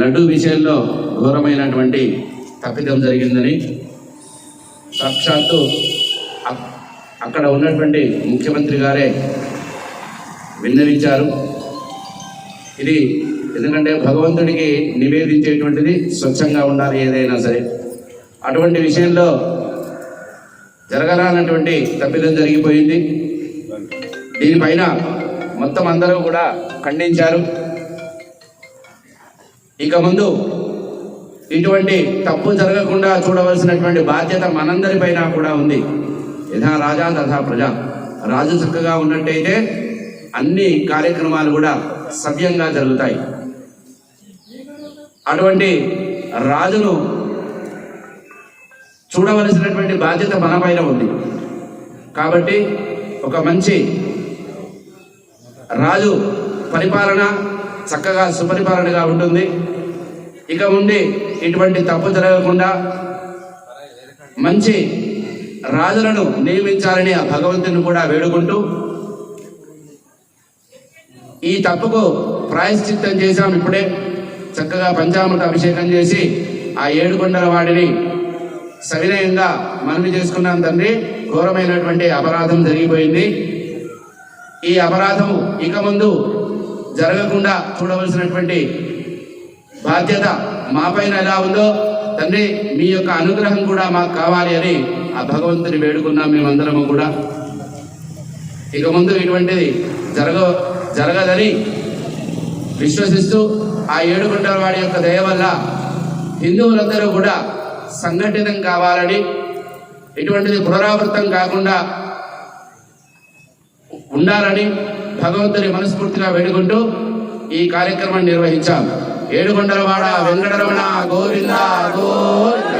లడ్డు విషయంలో ఘోరమైనటువంటి తప్పిదం జరిగిందని సాక్షాత్తు అక్కడ ఉన్నటువంటి ముఖ్యమంత్రి గారే విన్నవించారు. ఇది ఎందుకంటే భగవంతుడికి నివేదించేటువంటిది స్వచ్ఛంగా ఉండాలి ఏదైనా సరే. అటువంటి విషయంలో జరగరానటువంటి తప్పిదం జరిగిపోయింది. దీనిపైన మొత్తం అందరూ కూడా ఖండించారు. ఇక ముందు ఇటువంటి తప్పు జరగకుండా చూడవలసినటువంటి బాధ్యత మనందరిపైన కూడా ఉంది. యథా రాజా తథా ప్రజ. రాజు చక్కగా ఉన్నట్టయితే అన్ని కార్యక్రమాలు కూడా సవ్యంగా జరుగుతాయి. అటువంటి రాజును చూడవలసినటువంటి బాధ్యత మన పైన ఉంది. కాబట్టి ఒక మంచి రాజు పరిపాలన చక్కగా సుపరిపాలనగా ఉంటుంది. ఇక ఉండి ఇటువంటి తప్పు జరగకుండా మంచి రాజులను నియమించాలని ఆ భగవంతుని కూడా వేడుకుంటూ ఈ తప్పుకు ప్రాయశ్చిత్తం చేశాం ఇప్పుడే. చక్కగా పంచామృత అభిషేకం చేసి ఆ ఏడుకొండల వాడిని సవినయంగా మనవి చేసుకున్నాం తండ్రి. ఘోరమైనటువంటి అపరాధం జరిగిపోయింది. ఈ అపరాధము ఇక ముందు జరగకుండా చూడవలసినటువంటి బాధ్యత మాపైన ఎలా ఉందో తండ్రి మీ యొక్క అనుగ్రహం కూడా మాకు కావాలి అని ఆ భగవంతుని వేడుకున్నాం మేమందరము కూడా. ఇక ముందు ఇటువంటిది జరగ జరగదని విశ్వసిస్తూ ఆ ఏడుగుంటల వాడి యొక్క దయ వల్ల హిందువులందరూ కూడా సంఘటితం కావాలని ఇటువంటిది పునరావృతం కాకుండా ఉండాలని భగవంతుని మనస్ఫూర్తిగా వేడుకుంటూ ఈ కార్యక్రమాన్ని నిర్వహించాం. ఏడుకొండలవాడ వెంకటరమణ గోవింద గోవింద.